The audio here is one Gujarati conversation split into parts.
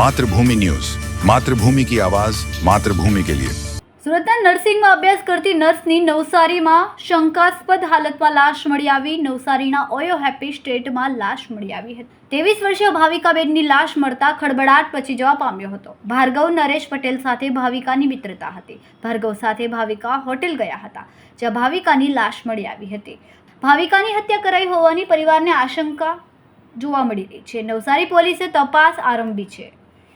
માતૃભૂમિ ન્યૂઝ. માતૃભૂમિ કી આવાજ, માતૃભૂમિ કે લિયે. સુરતના નર્સિંગમાં અભ્યાસ કરતી નર્સની નવસારીમાં શંકાસ્પદ હાલતમાં લાશ મળી આવી. નવસારીના ઓયો હેપી સ્ટેટમાં લાશ મળી આવી હતી. ત્રેવીસ વર્ષીય ભાવિકાબેનની લાશ મળતા ખળબડાટ પછી જવા પામ્યો હતો. ભાર્ગવ નરેશ પટેલ સાથે ભાવિકાની મિત્રતા હતી. ભાર્ગવ સાથે ભાવિકા હોટેલ ગયા હતા, જ્યાં ભાવિકાની લાશ મળી આવી હતી. ભાવિકાની હત્યા કરાઈ હોવાની પરિવારને આશંકા જોવા મળી રહી છે. નવસારી પોલીસે તપાસ આરંભી છે.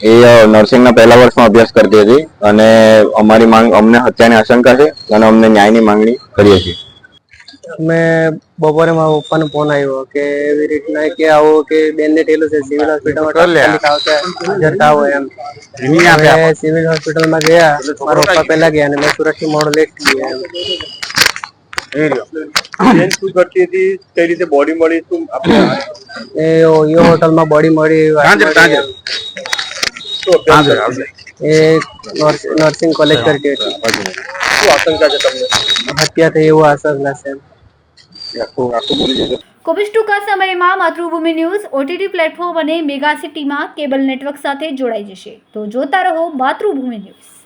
એ નર્સિંગના પહેલા વર્ષમાં અભ્યાસ કરતી હતી અને અમારી માંગ અમને હત્યાની આશંકા છે અને અમને ન્યાયની માંગણી કરીએ છીએ. અમે બપોરે મારા પપ્પાનો ફોન આવ્યો કે એવી રીતના કે આવો કે બેનને થયેલું છે સિવિલ હોસ્પિટલમાં તાત્કાલિક આવશે એમ. સિવિલ હોસ્પિટલમાં ગયા મારા પપ્પા પહેલા ગયા અને મેં સુરતથી મોડો લેટ ગયા એ યો હોટલમાં બોડી મળી શું અભ્યાસ કરતી હતી? એ નર્સિંગ કોલેજ કરતી હતી શું આશંકા છે તમને? હત્યા થઈ એવું આશંકા છે કોવિડ ટૂંકા સમયમાં માતૃભૂમિ ન્યૂઝ ઓટીટી પ્લેટફોર્મ અને મેગા સિટીમાં કેબલ નેટવર્ક સાથે જોડાઈ જશે. તો જોતા રહો માતૃભૂમિ ન્યૂઝ.